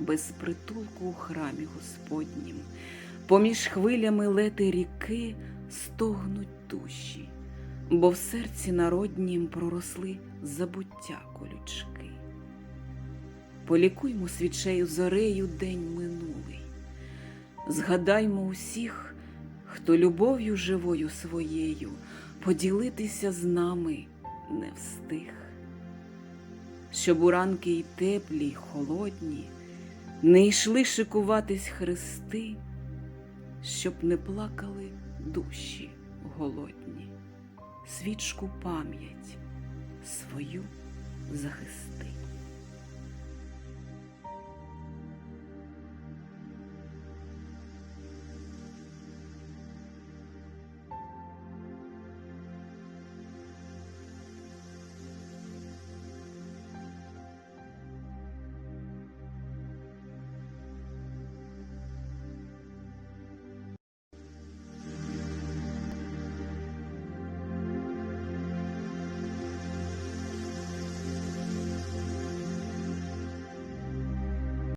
без притулку у храмі Господнім. Поміж хвилями лети ріки стогнуть душі, бо в серці народнім проросли забуття колючки. Полікуймо свічею зорею день минулий, згадаймо усіх, хто любов'ю живою своєю поділитися з нами не встиг, щоб у ранки й теплі, й холодні не йшли шикуватись хрести, щоб не плакали душі голодні, свічку пам'ять свою захисти.